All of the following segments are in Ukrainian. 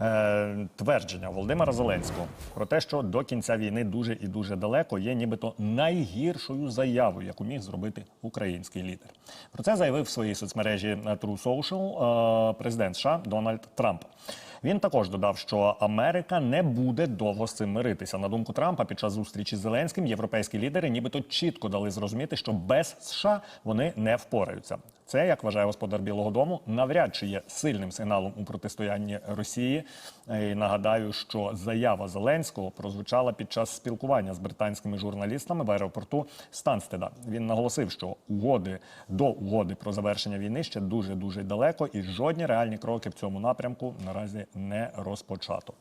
Е, твердження Володимира Зеленського про те, що до кінця війни дуже і дуже далеко, є нібито найгіршою заявою, яку міг зробити український лідер. Про це заявив в своїй соцмережі True Social е, президент США Дональд Трамп. Він також додав, що Америка не буде довго з цим миритися. На думку Трампа, під час зустрічі з Зеленським європейські лідери нібито чітко дали зрозуміти, що без США вони не впораються. Це, як вважає господар Білого Дому, навряд чи є сильним сигналом у протистоянні Росії. І нагадаю, що заява Зеленського прозвучала під час спілкування з британськими журналістами в аеропорту Станстеда. Він наголосив, що угоди до угоди про завершення війни ще дуже дуже далеко, і жодні реальні кроки в цьому напрямку наразі не розпочато.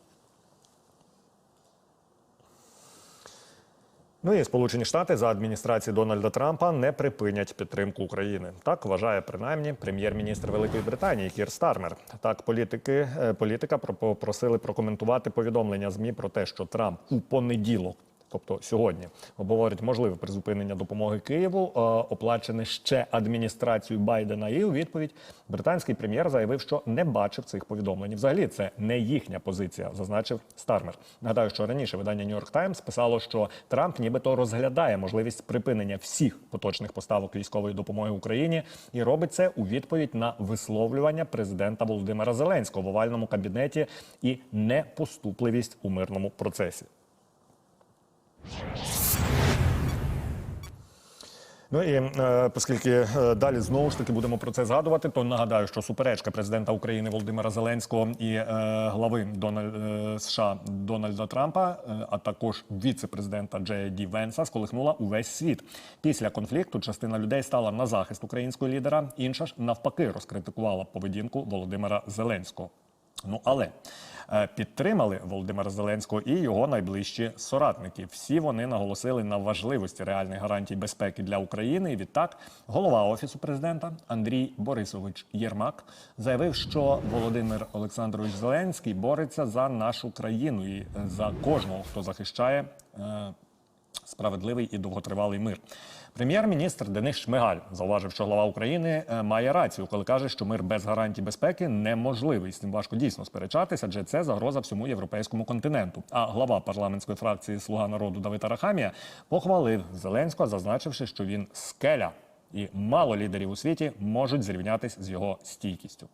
Ну і Сполучені Штати за адміністрації Дональда Трампа не припинять підтримку України. Так вважає принаймні прем'єр-міністр Великої Британії Кір Стармер. Так, політики е, політика про- попросили прокоментувати повідомлення змі про те, що Трамп у понеділок. Тобто сьогодні обговорить можливе призупинення допомоги Києву, е, оплачене ще адміністрацією Байдена. І у відповідь британський прем'єр заявив, що не бачив цих повідомлень. Взагалі, це не їхня позиція, зазначив Стармер. Нагадаю, що раніше видання York Times писало, що Трамп нібито розглядає можливість припинення всіх поточних поставок військової допомоги Україні і робить це у відповідь на висловлювання президента Володимира Зеленського в овальному кабінеті і непоступливість у мирному процесі. Ну і е, оскільки е, далі знову ж таки будемо про це згадувати, то нагадаю, що суперечка президента України Володимира Зеленського і е, глави Дональд, е, США Дональда Трампа, а також віце-президента Джея Ді Венса сколихнула увесь світ. Після конфлікту частина людей стала на захист українського лідера, інша ж навпаки розкритикувала поведінку Володимира Зеленського. Ну але е, підтримали Володимира Зеленського і його найближчі соратники. Всі вони наголосили на важливості реальних гарантій безпеки для України. І відтак голова офісу президента Андрій Борисович Єрмак заявив, що Володимир Олександрович Зеленський бореться за нашу країну і е, за кожного, хто захищає. Справедливий і довготривалий мир. Прем'єр-міністр Денис Шмигаль зауважив, що глава України е, має рацію, коли каже, що мир без гарантій безпеки неможливий. З цим важко дійсно сперечатися, адже це загроза всьому європейському континенту. А глава парламентської фракції Слуга народу Давид Арахамія похвалив Зеленського, зазначивши, що він скеля, і мало лідерів у світі можуть зрівнятись з його стійкістю.